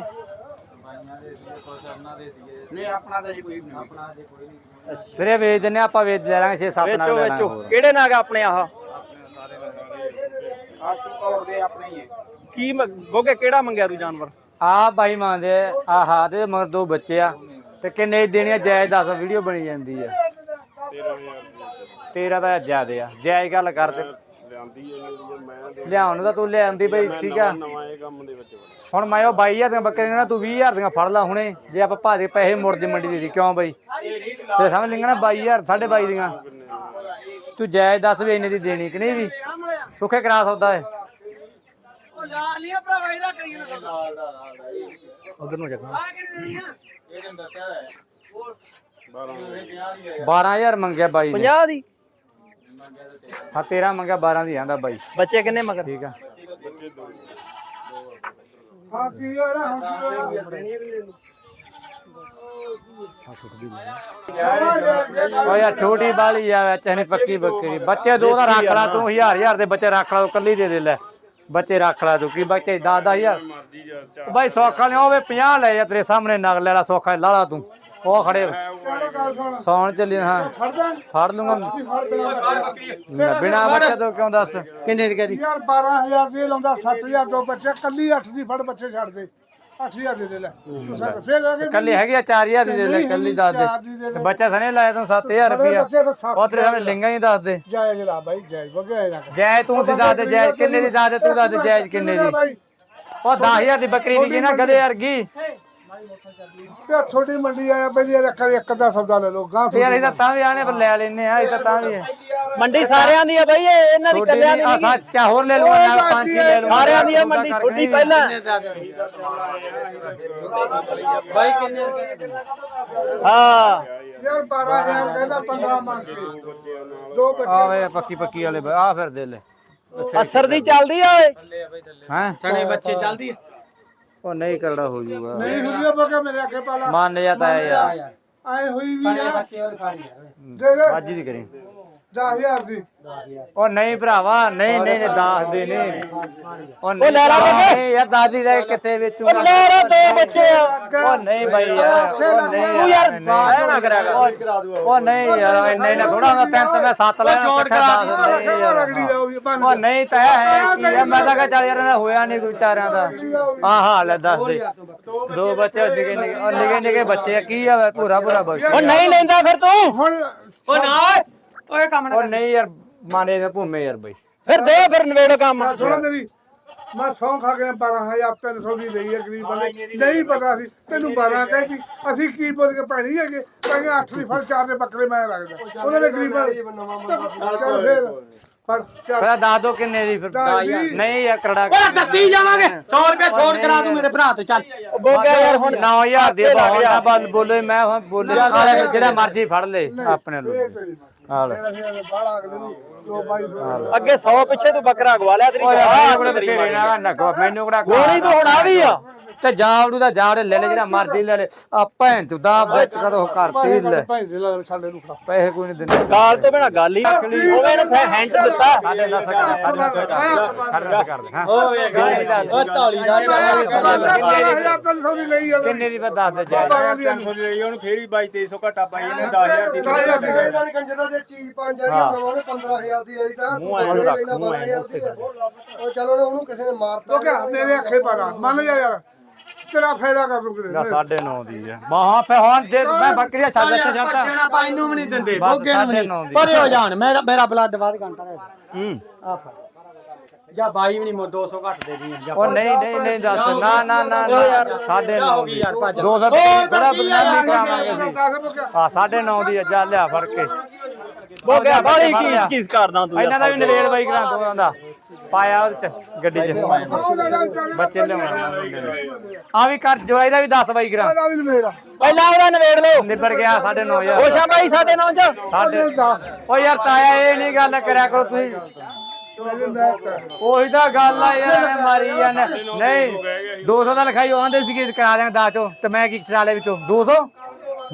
ਨਹੀਂ ਆਪਣਾ ਤਾਂ ਜੀ ਕੋਈ ਨਹੀਂ ਆਪਣਾ ਫਿਰ ਇਹ ਵੇਚ ਦਿੰਨੇ ਆਪਾਂ ਵੇਚ ਲੈ ਲਾਂਗੇ 6 7 ਵੇਚੋ। ਵੇਚੋ ਕਿਹੜੇ ਨਗ ਆਪਣੇ ਆਹ? ਕੀ ਗੋਗੇ ਕਿਹੜਾ ਮੰਗਿਆ ਤੂੰ ਜਾਨਵਰ? ਆ ਬਾਈ ਮਾਂ ਦੇ ਆਹਾ ਤੇ ਮਗਰ ਦੋ ਬੱਚੇ ਆ। ਤੇ ਕਿੰਨੇ ਦੇਣੇ ਆ ਜਾਇਜ਼ 10 ਵੀਡੀਓ ਬਣੀ ਜਾਂਦੀ ਆ। 13 ਦਾ ਜ਼ਿਆਦੇ ਆ। ਜਾਇਜ਼ ਗੱਲ ਕਰ ਤੇ। ਲਿਆਉਣ ਨੂੰ ਤੂੰ ਲਿਆਂਦੀ ਬਈ, ਠੀਕ ਆ। ਹੁਣ ਮੈਂ ਉਹ 22000 ਦੀਆਂ ਬੱਕਰੀਆਂ ਨਾ ਤੂੰ 20000 ਦੀਆਂ ਫੜ ਲਾ ਹੁਣੇ। ਜੇ ਆਪਾਂ ਭਾਜੇ ਪੈਸੇ ਮੁੜ ਜੇ ਮੰਡੀ ਦੇ ਦੀ ਕਿਉਂ ਬਈ? ਤੇ ਸਮਝ ਲਿੰਗਾ ਨਾ 22000 22.5 ਦੀਆਂ। ਤੂੰ ਜਾਇਜ਼ ਦੱਸ ਵੀ ਇੰਨੇ ਦੀ ਦੇਣੀ ਕਿ ਨਹੀਂ ਵੀ? ਸੁੱਖੇ ਕਰਾ ਸੌਦਾ ਹੈ ਉਧਰ ਨੂੰ ਚੱਕਣਾ। 12000 ਮੰਗਿਆ ਬਾਈ ਨੇ। 50 ਦੀ? ਹਾਂ 13 ਮੰਗਿਆ 12 ਦੀ ਆਂਦਾ ਬਾਈ। ਬੱਚੇ ਕਿੰਨੇ ਮਗਰ? ਠੀਕ ਆ। ਓ ਯਾਰ ਛੋਟੀ ਬਾਲੀ ਆ ਵਿੱਚ ਨਹੀਂ ਪੱਕੀ ਬੱਕਰੀ। ਬੱਚੇ ਦੋ ਦਾ ਰੱਖ ਲਾ ਤੂੰ ਹਜ਼ਾਰ ਹਜ਼ਾਰ ਦੇ ਬੱਚੇ ਰੱਖ ਲਾ ਤੂੰ ਕੱਲੀ ਦੇ ਦੇ ਲੈ। ਬੱਚੇ ਰੱਖ ਲਾ ਤੂੰ ਕੀ ਬੱਚੇ 10 ਹਜ਼ਾਰ? ਮਰਜ਼ੀ ਯਾਰ ਚਾ ਬਾਈ ਸੌਖਾ ਨੇ ਹੋਵੇ 50 ਲੈ ਜਾ ਤੇਰੇ ਸਾਹਮਣੇ ਨਗ ਲੈ ਲਾ ਸੌਖਾ ਲਾ ਲਾ ਤੂੰ। ਉਹ ਖੜੇ ਸੌਣ। ਚੱਲੀ ਹਾਂ। ਫੜ ਲੂੰਗਾ। ਮੈਂ ਬਿਨਾ ਬੱਚੇ ਤੋਂ ਕਿਉਂ ਦੱਸ? ਕਿੰਨੇ ਦੀ ਕਹਦੀ ਯਾਰ 12000 ਦੀ ਲਾਉਂਦਾ 7000 ਦੋ ਬੱਚੇ ਕੱਲੀ 8 ਦੀ ਫੜ ਬੱਚੇ ਛੱਡ ਦੇ। 8000 ਦੇ ਦੇ ਲੈ। ਤੂੰ ਸਾ ਫੇਰ ਆ ਕੇ ਕੱਲੀ ਹੈਗੀ ਆ 4000 ਦੀ ਕੱਲੀ ਦੱਸ ਦੀ। ਬੱਚਾ ਸਨੇ ਲਾਇਆ ਤੂੰ 7000 ਰੁਪਇਆ ਬੱਚੇ ਤਾਂ ਸੱਤ ਉਹ ਤੇਰੇ ਸਾਹਮਣੇ ਲਿੰਗਾ ਹੀ ਦੱਸ ਦੇ। ਜਾਇਜ਼ ਲਾ ਬਾਈ ਜਾਇਜ਼ ਵਗਿਆ ਨਾ ਜੈ ਤੂੰ ਦੱਸ ਦੇ ਕਿੰਨੇ ਦੀ ਦੱਸ ਦੇ ਤੂੰ ਦੱਸ ਦੇ ਜੈ ਕਿੰਨੇ ਦੀ। ਉਹ 10000 ਦੀ ਬੱਕਰੀ ਨਹੀਂ ਨਾ ਗਦੇ ਵਰਗੀ। ਤੇ ਛੋਟੀ ਮੰਡੀ ਆਇਆ ਪਹਿਲੀ ਵਾਰ ਇੱਕ ਇੱਕ ਦਾ ਸੌਦਾ ਲੈ ਲਓ ਗਾਂ ਫੇਰ ਇਹਦਾ ਤਾਂ ਵੀ ਆਨੇ ਪਰ ਲੈ ਲੈਨੇ ਆ ਇਹ ਤਾਂ ਤਾਂ ਵੀ ਹੈ। ਮੰਡੀ ਸਾਰਿਆਂ ਦੀ ਆ ਬਈ ਇਹ ਇਹਨਾਂ ਦੀ ਕੱਲਿਆਂ ਦੀ ਆ ਨਹੀਂ। ਸੱਚਾ ਹੋਰ ਲੈ ਲੂੰਗਾ ਨਾਲ ਪੰਜ ਛੇ ਲੈ ਲੂੰਗਾ ਸਾਰਿਆਂ ਦੀ ਆ ਮੰਡੀ ਥੋੜੀ ਪਹਿਲਾਂ। ਬਾਈ ਕਿੰਨੇ ਹਾਂ। ਯਾਰ 12000 ਕਹਿੰਦਾ 15 ਮੰਗ ਕੇ। ਦੋ ਬੱਚੇ। ਆ ਵੇ ਪੱਕੀ ਪੱਕੀ ਵਾਲੇ ਆ ਫਿਰ ਦੇ ਲੈ। ਅਸਰ ਦੀ ਚੱਲਦੀ ਆ ਓਏ। ਹੈ? ਥਣੇ ਬੱਚੇ ਚੱਲਦੀ ਆ। ਉਹ ਨਹੀਂ ਕਰੜਾ ਹੋ ਜਾਊਗਾ ਨਹੀਂ ਹੁੰਦੀ ਬਗਾ ਮੇਰੇ ਅੱਗੇ ਪਾਲਾ। ਮੰਨ ਜਾਂਦਾ ਹੈ ਯਾਰ। ਆਏ ਹੋਈ ਵੀ ਆ। ਦੇ ਦੇ। ਬਾਜੀ ਦੀ ਕਰੀ। 10000 ਦੀ। ਉਹ ਨਹੀਂ ਭਰਾਵਾ ਨਹੀਂ ਨਹੀਂ ਨਹੀਂ, ਦੱਸ ਦੇ ਨਹੀਂ। ਉਹ ਲੈ ਲਾ ਬੱਬੇ। ਨਹੀਂ ਯਾਰ ਦਾਦੀ ਦੇ ਕਿੱਥੇ ਵੇਚੂਗਾ? ਉਹ ਲੈ ਲਾ ਦੋ ਬੱਚੇ ਆ ਉਹ ਨਹੀਂ ਬਾਈ ਯਾਰ ਉਹ ਨਹੀਂ ਤੂੰ ਯਾਰ ਨਹੀਂ। ਬਾਹਰ ਨਾ ਕਰਿਆ ਕਰ। ਉਹ ਨਹੀਂ ਯਾਰ ਇੰਨੇ ਨਾ ਥੋੜਾ ਹੁੰਦਾ ਤੈਨੂੰ ਤਾਂ ਮੈਂ ਸੱਤ ਲੈ ਛੋੜ ਕਰਾ ਦੀ। ਰਗੜੀ ਆਉਗੀ ਬਣ ਉਹ ਨਹੀਂ ਤਾਂ ਹੈ ਕੀ ਹੈ ਮੈਂ ਤਾਂ ਕਹਾਂ ਚੱਲ ਯਾਰ ਇਹਦਾ ਹੋਇਆ ਨਹੀਂ ਕੋਈ ਵਿਚਾਰਿਆਂ ਦਾ। ਆਹ ਹਾਲ ਹੈ ਦੱਸ ਦੇ। ਦੋ ਬੱਚੇ ਨਿੱਕੇ ਨਿੱਕੇ ਉਹ ਨਿੱਕੇ ਨਿੱਕੇ ਬੱਚੇ ਆ ਕੀ ਆ? ਪੂਰਾ ਪੂਰਾ ਬੱਚਾ। ਉਹ ਨਹੀਂ ਲੈਂਦਾ ਫਿਰ ਤੂੰ। ਹੁਣ ਓ ਨਾ ਓਏ ਕੰਮ ਉਹ ਨਹੀਂ ਯਾਰ ਮਾਨੇ ਦੇ ਭੂਮੇ ਯਾਰ ਬਈ। ਫਿਰ ਦੇ ਫਿਰ ਨਵੇੜੋ ਕੰਮ। ਸੁਣੋ ਮੇਰੀ ਮੈਂ ਸੌਂ ਖਾ ਕੇ 12000 300 ਦੀ ਲਈ ਹੈ ਗਰੀਬ ਬੰਦੇ। ਨਹੀਂ ਪਤਾ ਸੀ ਤੈਨੂੰ 12 ਕਹਿੰਦੀ ਅਸੀਂ ਕੀ ਬੋਲ ਕੇ ਪੈਣੀ ਹੈਗੇ? ਕਹਿੰਦੇ 8 ਦੀ ਫੜ ਚਾਰ ਦੇ ਬੱਕਰੇ ਮੈਂ ਰੱਖਦਾ ਉਹਨਾਂ ਦੇ ਗਰੀਬ ਫੇਰ ਪਰ ਫਿਰ ਦੱਸ ਦੋ ਕਿੰਨੇ ਦੀ ਫਿਰ ਦੱਸ ਦੀ। ਨਹੀਂ ਯਾਰ ਕਰੜਾ ਓਏ ਦੱਸੀ ਜਾਵਾਂਗੇ। 100 ਰੁਪਏ ਛੋੜ ਕਰਾ ਦੂੰ ਮੇਰੇ ਭਰਾ ਤੋਂ ਚੱਲ। ਬੋਗਾ ਯਾਰ ਹੁਣ 9000 ਦੇ ਬਾਹਰ ਬਲ ਮੈਂ ਹੁਣ ਬੋਲੇ ਜਿਹੜਾ ਮਰਜ਼ੀ ਫੜ ਲੈ ਆਪਣੇ ਨੂੰ ਅਗਲੇ ਅੱਗੇ 100 ਪਿੱਛੇ ਤੂੰ ਬੱਕਰਾ ਗਵਾ ਲਿਆ ਤੇਰੀ ਓਏ ਕੋਲੇ ਬਥੇਰੇ ਨਾ ਨਕਵਾ ਮੈਨੂੰ ਕਿਹੜਾ ਗੋਲੀ ਤੂੰ ਹੁਣ ਆ ਵੀ ਆ। ਤੇ ਜਾਵੜੂ ਦਾ ਜਾਵੜੇ ਲੈ ਲੈ ਜਿਹੜਾ ਮਰਜ਼ੀ ਲੈ ਲੈ ਆ ਭੈਣ ਤੂੰ ਦਾ ਵਿੱਚ ਕਦੋਂ ਕਰਤੀ ਲੈ ਦੇ ਲਾ ਸਾਡੇ ਨੂੰ ਪੈਸੇ ਕੋਈ ਨਹੀਂ ਦਿੰਦੇ ਗਾਲ ਤੋਂ ਬਿਨਾ ਗੱਲ ਹੀ ਉਹਨੇ ਨੂੰ ਫਿਰ ਹੈਂਟ ਦਿੱਤਾ ਸਾਡੇ ਨਾਲ ਸਕਾ ਸਾਡੇ ਨਾਲ ਸਕਾ ਸਾਡੇ ਨਾਲ ਕਰ ਦੇ ਹਾਂ ਓਏ ਗੱਲ ਓ ਤਾਲੀ ਦਾ ਕਿੰਨੇ ਦੀ ਬਸ ਦੱਸ ਦੇ ਸੌ ਦੀ ਲਈ ਉਹਨੂੰ ਫੇਰ ਵੀ 22 2300 ਘਟਾ ਪਾਈ ਇਹਨੇ 10000 ਦੀ। ਇਹਨਾਂ ਦੀ ਕੰਜਰਾਂ ਦੇ ਚੀਜ਼ 5000 ਨਵਾਂ 15000 ਦੀ ਲਈ ਤਾਂ ਤੂੰ ਇਹਨੂੰ ਰੱਖ, ਲੈਣਾ ਮੂੰਹ 12000 ਦੀ ਆ। ਉਹ ਚਲੋ ਨੇ ਉਹਨੂੰ ਕਿਸੇ ਨੇ ਮਾਰਤਾ ਮੇਰੇ ਅੱਖੇ ਪਾਲਾ ਮੰਨ ਜਾ ਯਾਰ ਤੇਰਾ ਫਾਇਦਾ ਕਰ ਨਾ ਕਿਤੇ 9.5 ਦੀ ਆ। ਬਾਹਾਂ ਫੇ ਹੁਣ ਜੇ ਮੈਂ ਬੱਕਰੀਆਂ ਛੱਡ ਇੱਥੇ ਜਾਂਦਾ। ਦੇਣਾ ਪਾਈ ਨੂੰ ਵੀ ਨਹੀਂ ਦਿੰਦੇ ਬਸ ਬੋਗੇ ਨੂੰ ਵੀ ਸਾਢੇ ਨੌ ਦੀ। ਨਹੀਂ ਪਰੇ ਹੋ ਜਾਣ ਮੇਰਾ ਮੇਰਾ ਬਲੱਡ ਵੱਧ ਘੰਟਾ ਹੂੰ। ਜਾਂ 22 ਵੀ ਨਹੀਂ ਮੋ 200 ਘੱਟ ਦੇ ਦੀ ਜਾਂ ਉਹ ਨਹੀਂ ਨਹੀਂ ਨਹੀਂ ਦੱਸ ਨਾ ਨਾ ਨਾ ਨਾ ਸਾਢੇ ਹੋ ਨੌ ਗਈ ਦੀ ਯਾਰ ਭੱਜ 200 ਬੜਾ ਬਦਨਾਮੀ ਕਰਾਵਾਂਗੇ ਅਸੀਂ। ਆ ਸਾਢੇ ਨੌ ਦੀ ਆ ਜਾ ਲਿਆ ਫੜ ਕੇ। ਬੋਗਿਆ ਬਾਲੀ ਕੀਸ ਕੀਸ ਕਰਦਾ ਤੂੰ ਇਹਨਾਂ ਦਾ ਵੀ ਨਵੇੜ ਬਾਈ ਕਰਾਂ ਦੋਨਾਂ ਦਾ। ਪਾਇਆ ਉਹਦੇ ਚ ਗੱਡੀ ਚ। ਬੱਚੇ ਲਿਆਉਣਾ। ਆ ਵੀ ਕਰ ਜੋ ਇਹਦਾ ਵੀ 10 ਬਾਈ ਕਰਾਂ। ਮੇਰਾ ਪਹਿਲਾਂ ਉਹਦਾ ਨਵੇੜ ਲਓ। ਨਿਬੜ ਗਿਆ 9.5 ਹੋਸ਼ਾ ਬਾਈ ਸਾਡੇ ਨੌ ਚ। ਸਾਡੇ ਓ ਯਾਰ ਤਾਇਆ ਇਹ ਨਹੀਂ ਗੱਲ ਕਰਿਆ ਕਰੋ ਤੁਸੀਂ। ਉਹੀ ਤਾਂ ਗੱਲ ਆ ਯਾਰ ਮਾਰੀ ਜਾਂਦੇ। ਨਹੀਂ 200 ਦਾ ਲਿਖਾਈ ਆਂਦੇ ਸੀਗੇ ਕਰਾ ਦਿਆਂਗੇ 10 ਚੋਂ। ਤੇ ਮੈਂ ਕੀ ਕਰਾ ਲਿਆ ਵਿੱਚੋਂ? 200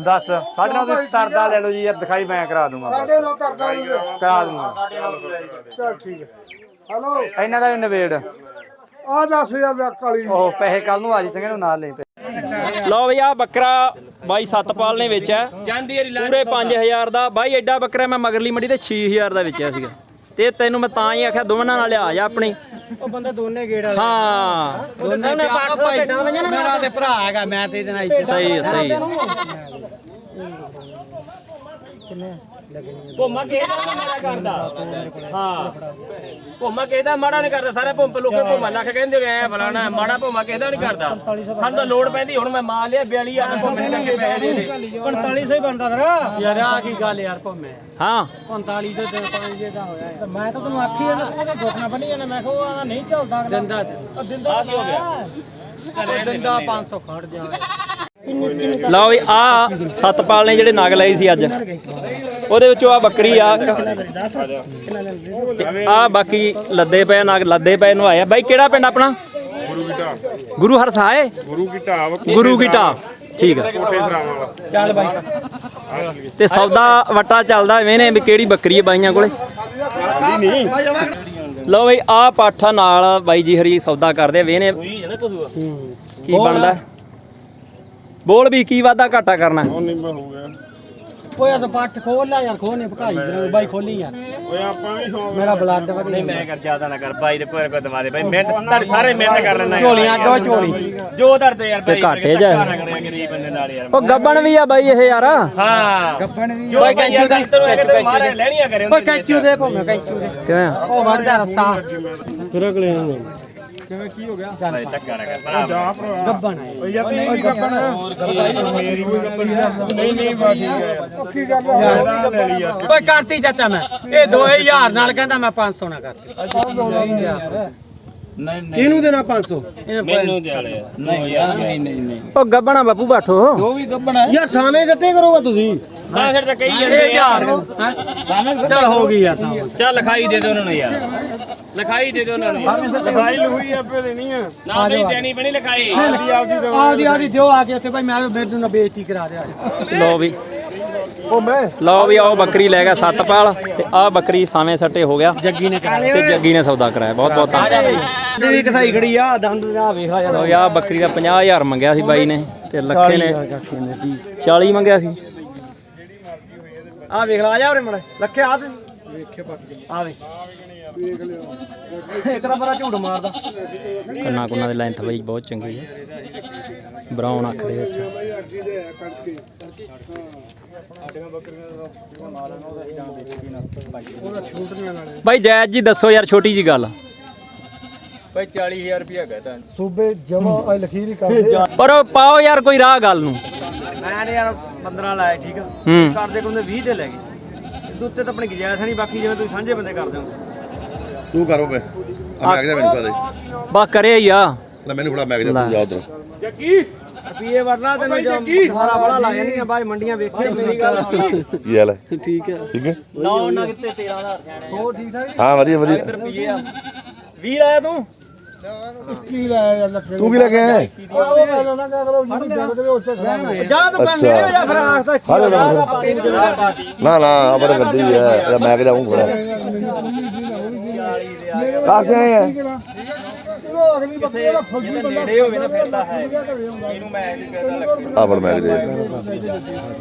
ਦੱਸ। ਸਾਡੇ ਨਾਲ ਤੁਸੀਂ ਤਰਦਾ ਲੈ ਲਓ ਜੀ ਯਾਰ ਦਿਖਾਈ ਮੈਂ ਕਰਾ ਦੂੰਗਾ। ਸਾਡੇ ਨਾਲ ਨਹੀਂ ਕਰਾ ਦੂੰਗਾ। ਚਲ ਠੀਕ ਹੈ। ਹਲੋ ਇਹਨਾਂ ਦਾ ਵੀ ਨਵੇੜ। ਆ 10000 ਦਾ ਕਾਲੀ ਉਹ ਪੈਸੇ ਕੱਲ ਨੂੰ ਆ ਜੀ ਚੰਗੇ ਨੂੰ ਨਾਲ ਲੈ ਲਓ ਬਈ ਆ ਬੱਕਰਾ ਬਾਈ ਸਤਪਾਲ ਨੇ ਵੇਚਿਆ। ਪੂਰੇ 5000 ਦਾ। ਬਾਈ ਐਡਾ ਬੱਕਰਾ ਮੈਂ ਮਗਰਲੀ ਮੰਡੀ ਤੇ 6000 ਦਾ ਵੇਚਿਆ ਸੀਗਾ। ਤੇ ਤੈਨੂੰ ਮੈਂ ਤਾਂ ਹੀ ਆਖਿਆ ਦੋਵਾਂ ਨਾਲ ਲਿਆ ਜਾ ਆਪਣੀ। ਉਹ ਬੰਦਾ ਦੋਨੇ ਗੇੜ ਵਾਲੇ। ਹਾਂ। ਦੋਨੇ ਭਾਈ ਮੇਰਾ ਤੇ ਭਰਾ ਹੈਗਾ ਮੈਂ ਤੇ ਇਹਦੇ ਨਾਲ ਸਹੀ ਸਹੀ ਹੈ। ਭੋਮਾ ਕਿਹਦਾ ਮਾੜਾ ਕਰਦਾ? ਹਾਂ। ਭੋਮਾ ਕਿਹਦਾ ਮਾੜਾ ਨਹੀਂ ਕਰਦਾ? ਸਾਰੇ ਭੋਮ ਲੋਕੇ ਭੋਮਾ ਲੱਖ ਕਹਿੰਦੇ ਐ ਫਲਾਣਾ ਮਾੜਾ ਭੋਮਾ ਕਿਹਦਾ ਨਹੀਂ ਕਰਦਾ? ਸਾਨੂੰ ਤਾਂ ਲੋੜ ਪੈਂਦੀ ਹੁਣ ਮੈਂ ਮਾਲ ਲਿਆ 42 ਆ ਭੋਮੇ ਨੇ ਲੱਗੇ ਪੈਸੇ ਦੇ ਦੇ 4500 ਹੀ ਬਣਦਾ ਫਿਰ। ਯਾਰ ਆ ਕੀ ਗੱਲ ਯਾਰ ਭੋਮੇ। ਹਾਂ। 45 ਦੇ ਤੇ 5 ਜੇ ਦਾ ਹੋਇਆ ਮੈਂ ਤਾਂ ਤੈਨੂੰ ਆਖੀ ਨਾ ਉਹਦਾ ਦੁੱਖਣਾ ਬਣੀ ਜਾਂਦਾ। ਮੈਂ ਕਿਹਾ ਉਹ ਨਹੀਂ ਚੱਲਦਾ ਦਿੰਦਾ ਦਿੰਦਾ ਕੀ ਹੋ ਗਿਆ? ਦਿੰਦਾ 500 ਖੜ ਜਾ। ਲਓ ਵੀ ਆ ਸਤਪਾਲ ਨੇ ਜਿਹੜੇ ਨਗ ਲਏ ਸੀ ਅੱਜ। ਉਹਦੇ ਵਿੱਚੋਂ ਆ ਬੱਕਰੀ ਆ। ਆ ਬਾਕੀ ਲੱਦੇ ਪਏ ਨਗ ਲੱਦੇ ਪਏ ਨੂੰ ਆਇਆ। ਬਾਈ ਕਿਹੜਾ ਪਿੰਡ ਆਪਣਾ? ਗੁਰੂ ਕੀ ਢਾਬ। ਗੁਰੂ ਹਰਸਾਏ ਗੁਰੂ ਕੀ ਢਾਬ ਗੁਰੂ ਕੀ ਢਾਬ। ਠੀਕ ਆ। ਚੱਲ ਬਾਈ। ਤੇ ਸੌਦਾ ਵਟਾ ਚੱਲਦਾ ਵੇਨੇ ਵੀ ਕਿਹੜੀ ਬੱਕਰੀ ਹੈ ਬਾਈਆਂ ਕੋਲੇ? ਲਓ ਬਈ ਆ ਪਾਠਾ ਨਾਲ ਬਾਈ ਜੀ ਹਰੀ ਸੌਦਾ ਕਰਦੇ ਵੇਨੇ ਕੀ ਬਣਦਾ? ਬੋਲ ਵੀ ਕੀ ਵਾਦਾ ਘਾਟਾ ਕਰਨਾ? ਉਹ ਨਹੀਂ ਹੋ ਗਿਆ। ਓਏ ਆ ਤਾਂ ਪੱਟ ਖੋਲ ਲੈ ਯਾਰ ਖੋਨੇ ਭਕਾਈ ਬਾਈ ਖੋਲੀ ਯਾਰ ਓਏ ਆਪਾਂ ਵੀ ਸ਼ੌਂਕ ਮੇਰਾ ਬਲੱਡ ਵਧੀ ਨਹੀਂ ਮੈਂ ਕਰ ਜ਼ਿਆਦਾ ਨਾ ਕਰ ਬਾਈ ਦੇ ਪੂਰੇ ਕੋ ਦਵਾ ਦੇ ਬਾਈ ਮਿਹਨਤ ਤੁਹਾਡੇ ਸਾਰੇ ਮਿਹਨਤ ਕਰ ਲੈਣਾ ਝੋਲੀਆਂ ਅੱਡੋ ਝੋਲੀ। ਜੋ ਦਰਦੇ ਯਾਰ ਬਾਈ ਘਾਟੇ ਜਾ। ਨਾ ਗਰੀਬ ਬੰਦੇ ਨਾਲ ਯਾਰ। ਉਹ ਗੱਬਣ ਵੀ ਆ ਬਾਈ ਇਹ ਯਾਰ। ਹਾਂ। ਗੱਬਣ ਵੀ ਜੋ ਕੈਂਚੂ ਦੇ ਤੈਨੂੰ ਇਹ ਕਿ ਮਾਰੇ ਲੈਣੀਆਂ ਕਰੇ ਓਏ ਕੈਚੂ ਦੇ ਭੋਵੇਂ ਕੈਚੂ ਦੇ। ਕਿਵੇਂ? ਆ ਉਹ ਵੜਦਾ ਰੱਸਾ। ਬਾਈ ਧੱਕਾ ਨਾ ਕਰ ਭਰਾ ਗੱਬਣ ਹੈ ਓਏ ਯਾਰ ਤੇਰੀ ਵੀ ਗੱਪਣ ਮੇਰੀ ਵੀ ਨਹੀਂ। ਨਹੀਂ ਬਾ ਠੀਕ ਹੈ ਕੀ ਗੱਲ ਓਏ ਕਰਤੀ ਚਾਚਾ ਮੈਂ। ਇਹ 2000 ਨਾਲ ਕਹਿੰਦਾ ਮੈਂ 500 ਨਾ ਕਰਤੀ। ਕਿਹਨੂੰ ਦੇਣਾ 500 ਮੈਨੂੰ ਦੇ ਵਾਲੇ ਨਹੀਂ ਯਾਰ। ਨਹੀਂ ਨਹੀਂ ਨਹੀਂ। ਉਹ ਗੱਬਣਾ ਬਾਪੂ ਬਾਠੋ। ਉਹ ਵੀ ਗੱਬਣ ਹੈ। ਯਾਰ ਸਾਵੇਂ ਸੱਟੇ ਕਰੋਗਾ ਤੁਸੀਂ। ਹਾਂ ਫਿਰ ਤਾਂ ਕਹੀ ਜਾਂਦੇ ਯਾਰ। ਚੱਲ ਹੋ ਗਈ ਯਾਰ। ਚੱਲ ਲਿਖਾਈ ਦੇ ਦੇ ਉਹਨਾਂ ਨੂੰ ਯਾਰ। ਲਿਖਾਈ ਦੇ ਦੇ ਉਹਨਾਂ ਨੂੰ। ਲਿਖਾਈ ਲੁਹੀ ਆਪੇ ਦੇਣੀ ਆ। ਨਾ ਬਈ ਦੇਣੀ ਬਣੀ ਲਿਖਾਈ। ਆਦੀ ਆਦੀ ਦਿਓ ਆ ਕੇ ਉੱਥੇ ਭਾਈ ਮੈਂ ਮੇਰੇ ਨੂੰ ਬੇਇੱਜ਼ਤੀ ਕਰਾ ਦਿਆ। ਲਓ ਵੀ। ਲਓ ਵੀ ਆਹ ਬੱਕਰੀ ਲੈ ਗਿਆ ਸਤਪਾਲ ਤੇ ਆਹ ਬੱਕਰੀ ਸਾਵੇਂ ਸੱਟੇ ਹੋ ਗਿਆ। ਜੱਗੀ ਨੇ ਕਰਾਇਆ ਤੇ ਜੱਗੀ ਨੇ ਸੌਦਾ ਕਰਾਇਆ। ਬਹੁਤ ਬਹੁਤ ਧੰਨਵਾਦ। ਵੀ ਕਸਾਈ ਖੜੀ ਆ ਦੰਦ ਆ ਵੇਖ ਆ ਲਓ ਆਹ ਬੱਕਰੀ ਦਾ 50000 ਮੰਗਿਆ ਸੀ ਬਾਈ ਨੇ ਤੇ ਲੱਖੇ ਨੇ। 40 ਮੰਗਿਆ ਸੀ। ਆ ਵੇਖ ਲਾ ਜਾ ਉਰੇ ਮੜ। ਲੱਖੇ ਆ ਤੇ। ਵੇਖੇ ਪੱਕ ਆ ਵੇ ਇੱਕ ਤਾਂ ਬੜਾ ਝੂਠ ਮਾਰਦਾ। ਕੰਨਾ ਕੁੰਨਾ ਦੇ ਲੈਂਥ ਬਾਈ ਬਹੁਤ ਚੰਗੀ ਹੈ। ਬਰਾਊਨ ਅੱਖ ਦੇ ਵਿੱਚ। ਬਾਈ ਜੈਜ ਜੀ ਦੱਸੋ ਯਾਰ ਛੋਟੀ ਜੀ ਗੱਲ। ਭਾਈ 40000 ਰੁਪਇਆ ਕਹਤਾ। ਸੂਬੇ ਜਮਾ ਲਖੀਰ ਕਰਦੇ ਪਰ ਉਹ ਪਾਓ ਯਾਰ ਕੋਈ ਰਾਹ ਗੱਲ ਨੂੰ। ਮੈਂ ਨੇ ਯਾਰ 15 ਲਾਇਆ ਠੀਕ ਆ। ਹੂੰ। ਕਰਦੇ ਕੋਲ 20 ਤੇ ਲੈ ਗਏ। ਦੁੱਤੇ ਤਾਂ ਆਪਣੀ ਗੁਜਾਇਸ਼ ਨਹੀਂ ਬਾਕੀ ਜਿਵੇਂ ਤੁਸੀਂ ਸਾਂਝੇ ਬੰਦੇ ਕਰਦੇ ਹੋ। ਤੂੰ ਕਰੋ ਬੇ ਆ ਮੈਂ ਕਿਹਾ ਮੈਨੂੰ ਪਾ ਦੇ ਬਾ ਕਰੇ ਹੀ ਆ। ਲੈ ਮੈਨੂੰ ਫੜਾ ਮੈਂ ਕਿਹਾ ਤੂੰ ਜਾ ਉਧਰ। ਰੁਪਏ ਵਰਨਾ ਤੈਨੂੰ ਜੋ ਸਾਰਾ ਬੜਾ ਲਾ ਜਾਣੀਆਂ ਬਾਈ ਮੰਡੀਆਂ ਵੇਖੀਆਂ ਮੇਰੀ ਗੱਲ। ਕੀ ਹਾਲ ਹੈ? ਠੀਕ ਹੈ। ਠੀਕ ਹੈ? ਨਾ ਉਹਨਾਂ ਕਿਤੇ 13000 ਸਿਆਣੇ ਹੋ ਠੀਕ ਠਾਕ? ਹਾਂ ਵਧੀਆ ਵਧੀਆ। ਰੁਪਏ ਆ। 20 ਆਇਆ ਤੂੰ? ਕੀ ਲਾਇਆ ਯਾਰ ਲੱਖੇ ਤੂੰ ਕੀ ਲੈ ਕੇ ਆਇਆ? ਉਹ ਗੱਲ ਨਾ ਨਾ ਨਾ ਆਪਾਂ ਤਾਂ ਗੱਡੀ ਹੈ ਮੈਂ ਕਿ ਥੋੜਾ ਕਾਸੇ ਆਏ ਹੈ ਅਗਲੀ ਬੱਕਰੀ ਦਾ ਫੌਜੀ ਬੰਦਾ ਨੇੜੇ ਹੋਵੇ ਨਾ ਫਿਰ ਤਾਂ ਹੈ। ਆ ਬੜ ਮੈਂ ਕਿ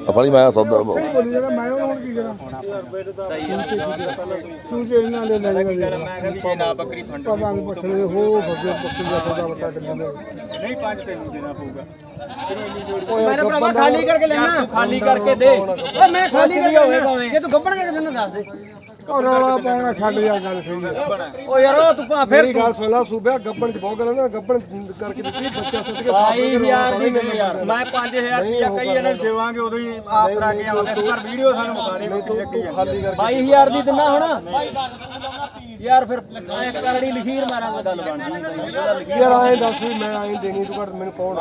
ਆ ਫੜੀ ਮੈਂ ਸੌਦਾ ਬੋਲੀ ਜਿਹੜਾ ਮੈਂ ਹੁਣ ਕੀ ਕਰਾਂ? ਤੂੰ ਜੇ ਇਹਨਾਂ ਦੇ ਲੈ ਲੈ ਮੈਂ ਕਿਹਾ ਵੀ ਜੇ ਨਾ ਬੱਕਰੀ ਫੰਡ ਪਤਾ ਨਹੀਂ ਪੁੱਛਣੇ ਹੋ ਫਸੇ ਬੱਕਰੀ ਦਾ ਸੌਦਾ ਬਤਾ ਕਿੰਨਾ ਦੇ। ਨਹੀਂ ਪੰਜ ਤੈਨੂੰ ਦੇਣਾ ਪਊਗਾ। ਮੈਂ ਭਰਾਵਾ ਖਾਲੀ ਕਰਕੇ ਲੈਣਾ। ਖਾਲੀ ਕਰਕੇ ਦੇ। ਓਏ ਮੈਂ ਖਾਲੀ ਕਰਕੇ ਹੋਵੇਗਾ ਜੇ ਤੂੰ ਗੱਬਣ ਕੇ ਮੈਨੂੰ ਦੱਸ ਦੇ। ਉਹ ਰੌਲਾ ਪਾਉਣਾ ਛੱਡ ਯਾਰ ਗੱਲ ਸਹੀ ਹੈ। ਓ ਯਾਰ ਉਹ ਤੂੰ ਭਾ ਫਿਰ ਮੇਰੀ ਗੱਲ ਸੁਣ ਲਾ ਸੂਬਿਆ ਗੱਬਣ ਚ ਬਹੁਤ ਗੱਲ ਨਾ ਗੱਬਣ ਕਰਕੇ ਦਿੱਤੀ ਬੱਚਾ ਸੁੱਟ ਕੇ ਭਾਈ ਯਾਰ ਦੀ ਦੇ ਯਾਰ। ਮੈਂ 5000 ਰੁਪਇਆ ਕਈ ਜਣੇ ਦੇਵਾਂਗੇ ਉਦੋਂ ਹੀ ਆਪ ਫੜਾ ਕੇ ਆਵਾਂਗੇ ਪਰ ਵੀਡੀਓ ਸਾਨੂੰ ਮੁਕਾਣੀ ਬੱਕਰੀ ਤੂੰ ਖਾਲੀ ਕਰ 22000 ਦੀ ਦਿਨਾ ਹੁਣ? ਯਾਰ ਫਿਰ ਇੱਕ ਕਰੜੀ ਲਖੀਰ ਮਾਰਾਂਗਾ। ਗੱਲ ਬਣਦੀ ਯਾਰ ਆਏ ਦੱਸ ਵੀ ਮੈਂ ਆਏ ਦੇਣੀ ਤੂੰ ਘੱਟ ਮੈਨੂੰ ਕੌਣ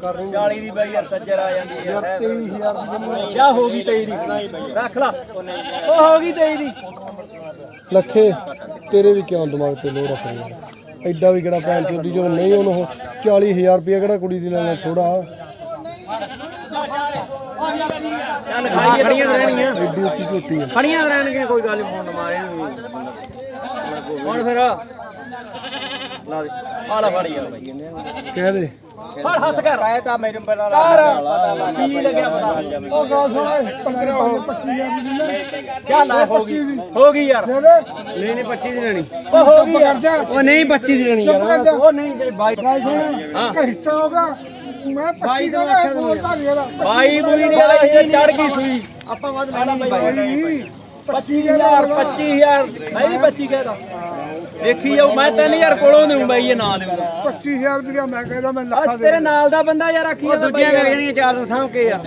ਕਰ ਰਹੀ 40 ਦੀ ਬਾਈ ਯਾਰ ਸੱਜਰ ਆ ਜਾਂਦੀ ਯਾਰ ਹੈ 23000 ਦੀ ਮੈਨੂੰ ਜਾ ਹੋ ਗਈ 23 ਦੀ? ਰੱਖ ਲਾ। ਉਹ ਹੋ ਗਈ 23 ਦੀ। ਲੱਖੇ ਤੇਰੇ ਵੀ ਕਿਉਂ ਦਿਮਾਗ ਤੇ ਲੋੜ ਰੱਖ ਰਿਹਾ ਐਡਾ ਵੀ ਕਿਹੜਾ ਭੈਣ ਚੋਦੀ ਜੋ ਨਹੀਂ ਉਹਨੂੰ 40000 ਰੁਪਏ ਕਿਹੜਾ ਕੁੜੀ ਦੀ ਲੈਣਾ ਥੋੜਾ ਚੱਲ ਖਾਈਏ ਖੜੀਆਂ ਰਹਿਣਗੀਆਂ। ਐਡੀ ਉੱਚੀ ਝੋਟੀ ਹੈ ਖੜੀਆਂ ਰਹਿਣਗੀਆਂ ਕੋਈ ਗੱਲ ਨਹੀਂ ਫੋਨ ਮਾਰੇ ਹੁਣ ਫਿਰ। ਲਾ ਦੇ। ਆ ਲੈ ਫੜ ਯਾਰ। ਬਾਈ ਕਹਿ ਦੇ। ਫੜ ਹੱਥ ਕਰ। ਕਾਇ ਤਾਂ ਮੇਰੇ ਬੜਾ ਕਰ। ਕੀ ਲੱਗਿਆ ਪਤਾ? ਉਹ ਗੱਲ ਸੁਣ। 25000 ਦੀ ਦਿੰਦਾ ਕਿਆ ਲਾ ਹੋ ਗਈ। ਹੋ ਗਈ ਯਾਰ। ਨਹੀਂ ਨਹੀਂ 25 ਦੀ ਲੈਣੀ। ਉਹ ਹੋ ਗਈ ਉਹ ਨਹੀਂ 25 ਦੀ ਲੈਣੀ ਯਾਰ। ਉਹ ਨਹੀਂ ਜਿਹੜੇ ਬਾਈ ਸੁਣ। ਹਿੱਸਾ ਹੋਗਾ ਮੈਂ 25 ਦਾ ਬੋਲਦਾ ਨਹੀਂ ਇਹਦਾ ਬਾਈ ਬੂਈ ਨਹੀਂ ਵਾਲਾ ਇਹ ਚੜ ਗਈ ਸੂਈ। ਆਪਾਂ ਵੱਧ ਲੈਣਾ ਬਾਈ। 25000 25000 ਮੈਂ ਵੀ 25 ਕਹਿਦਾ ਦੇਖੀ ਜਾਓ ਮੈਂ 3000 ਕੋਲੋਂ ਦੇਉਂ ਬਾਈ ਇਹ ਨਾ ਦੇਊਗਾ। 25000 ਰੁਪਇਆ ਮੈਂ ਕਹਿੰਦਾ ਮੈਂ ਲੱਖਾਂ ਦੇ ਤੇਰੇ ਨਾਲ ਦਾ ਬੰਦਾ ਯਾਰ ਆਖੀ ਜਾਂਦਾ ਦੂਜੀਆਂ ਕਰ ਜਾਣੀਆਂ ਚਾਰ ਸਾਂਭ ਕੇ ਆ।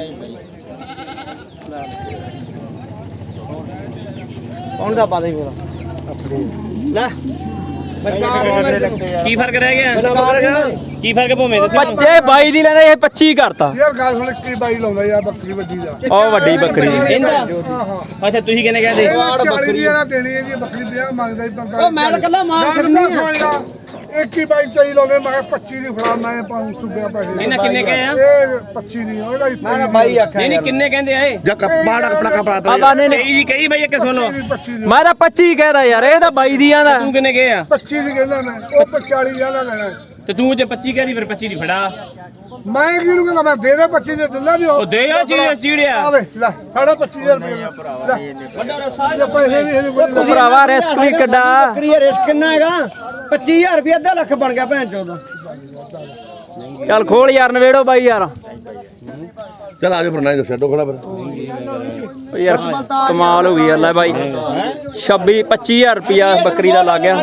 ਕੌਣ ਦਾ ਪਾ ਦੇ ਲੈ। ਕੀ ਫ਼ਰਕ ਰਹਿ ਗਿਆ? ਕੀ ਫ਼ਰਕ ਭੋਵੇਂ ਦੱਸੋ ਬੱਚੇ 22 ਦੀ ਲੈਣਾ ਇਹ 25 ਕਰਤਾ। ਯਾਰ ਗੱਲ ਸੁਣ ਕੀ ਬਾਈ ਲਾਉਂਦਾ ਯਾਰ ਬੱਕਰੀ ਵੱਡੀ ਦਾ। ਉਹ ਵੱਡੀ ਬੱਕਰੀ। ਅੱਛਾ ਤੁਸੀਂ ਕਿਹਨੇ ਕਹਦੇ 40 ਦੀ ਇਹਦਾ ਦੇਣੀ ਹੈ ਜੀ ਬੱਕਰੀ 50 ਮੰਗਦਾ ਹੀ 45 ਉਹ ਮੈਂ ਤਾਂ ਕੱਲਾ ਮਾਲ ਛੱਡਣੀ ਇੱਕ ਹੀ ਬਾਈ ਚਾਹੀ ਲਾਉਂਦੇ ਮੈਂ ਕਿਹਾ 25 ਦੀ ਫੜਾ ਮੈਂ 500 ਰੁਪਇਆ ਪੈਸੇ ਇਹਨਾਂ ਕਿੰਨੇ ਕਹੇ ਆ? ਇਹ 25 ਦੀ ਉਹਦਾ ਹੀ ਮੈਂ ਬਾਈ ਆਖਿਆ ਨਹੀਂ ਨਹੀਂ ਕਿੰਨੇ ਕਹਿੰਦੇ ਆਏ ਜਾ ਕਪੜਾ ਕਪੜਾ ਕਪੜਾ ਬਾਬਾ ਨੇ ਕਈ ਜੀ ਕਈ ਬਈ ਇੱਕ ਸੁਣੋ। 25 ਦੀ। ਮੈਂ ਤਾਂ 25 ਕਹਿਦਾ ਯਾਰ ਇਹ ਤਾਂ 22 ਦੀਆਂ ਦਾ ਤੂੰ ਕਿੰਨੇ ਕਹੇ ਆ? 25 ਦੀ ਕਹਿੰਦਾ ਮੈਂ ਉਹ 40 ਵਾਲਾ ਲੈਣਾ। ਤੇ ਤੂੰ ਜੇ 25 ਕਹਿੰਦੀ ਫਿਰ 25 ਦੀ ਫੜਾ। ਮੈਂ ਕਿਹਨੂੰ ਕਹਿੰਦਾ ਮੈਂ ਦੇ ਦੇ 25 ਦੇ ਦਿੰਦਾ ਨਹੀਂ ਉਹ। ਦੇ ਆ ਚੀੜ ਚੀੜਿਆ। ਆਵੇ ਲੈ ਸਾਡਾ 25000 ਰੁਪਏ ਵੱਡਾ ਰਸਾ ਜੇ ਪੈਸੇ ਵੀ ਇਹਦੇ ਕੋਲ ਉਹ ਭਰਾਵਾ ਰਿਸਕ ਵੀ ਕੱਢਾ ਬੱਕਰੀ ਦਾ ਰਿਸਕ ਕਿੰਨਾ ਹੈਗਾ? 25000 ਰੁਪਏ ਅੱਧਾ ਲੱਖ ਬਣ ਗਿਆ ਭੈਣ ਚੋਦ। ਚੱਲ ਖੋਲ ਯਾਰ ਨਵੇੜੋ ਬਾਈ ਯਾਰ। ਚਲ ਆਜੋ ਫਿਰ ਨਹੀਂ ਦੱਸਿਆ ਡੋਖੜਾ ਫਿਰ। ਓ ਯਾਰ ਕਮਾਲ ਹੋ ਗਈ ਯਾਰ ਲੈ ਬਾਈ। 26 25000 ਰੁਪਿਆ ਬੱਕਰੀ ਦਾ ਲੱਗ ਗਿਆ।